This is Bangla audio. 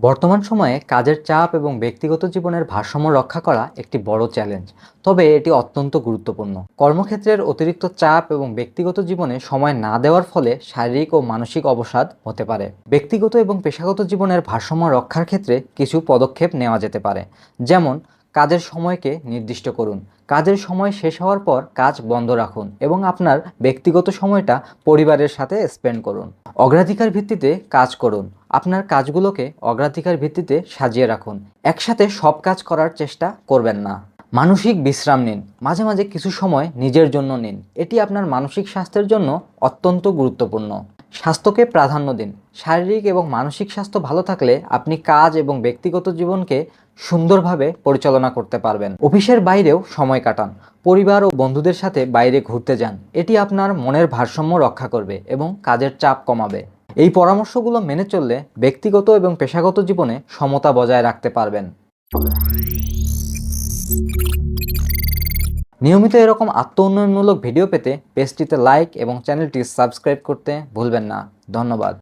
বর্তমান সময়ে কাজের চাপ এবং ব্যক্তিগত জীবনের ভারসাম্য রক্ষা করা একটি বড় চ্যালেঞ্জ। তবে এটি অত্যন্ত গুরুত্বপূর্ণ। কর্মক্ষেত্রের অতিরিক্ত চাপ এবং ব্যক্তিগত জীবনে সময় না দেওয়ার ফলে শারীরিক ও মানসিক অবসাদ হতে পারে। ব্যক্তিগত এবং পেশাগত জীবনের ভারসাম্য রক্ষার ক্ষেত্রে কিছু পদক্ষেপ নেওয়া যেতে পারে। যেমন, কাজের সময়কে নির্দিষ্ট করুন। কাজের সময় শেষ হওয়ার পর কাজ বন্ধ রাখুন এবং আপনার ব্যক্তিগত সময়টা পরিবারের সাথে স্পেন্ড করুন। অগ্রাধিকার ভিত্তিতে কাজ করুন। আপনার কাজগুলোকে অগ্রাধিকার ভিত্তিতে সাজিয়ে রাখুন। একসাথে সব কাজ করার চেষ্টা করবেন না। মানসিক বিশ্রাম নিন। মাঝে মাঝে কিছু সময় নিজের জন্য নিন। এটি আপনার মানসিক স্বাস্থ্যের জন্য অত্যন্ত গুরুত্বপূর্ণ। স্বাস্থ্যকে প্রাধান্য দিন। শারীরিক এবং মানসিক স্বাস্থ্য ভালো থাকলে আপনি কাজ এবং ব্যক্তিগত জীবনকে সুন্দরভাবে পরিচালনা করতে পারবেন। অফিসের বাইরেও সময় কাটান। পরিবার ও বন্ধুদের সাথে বাইরে ঘুরতে যান। এটি আপনার মনের ভারসাম্য রক্ষা করবে এবং কাজের চাপ কমাবে। এই পরামর্শগুলো মেনে চললে ব্যক্তিগত এবং পেশাগত জীবনে সমতা বজায় রাখতে পারবেন। নিয়মিত এরকম আত্ম উন্নয়নমূলক ভিডিও পেতে পেজটিতে লাইক এবং চ্যানেলটি সাবস্ক্রাইব করতে ভুলবেন না। ধন্যবাদ।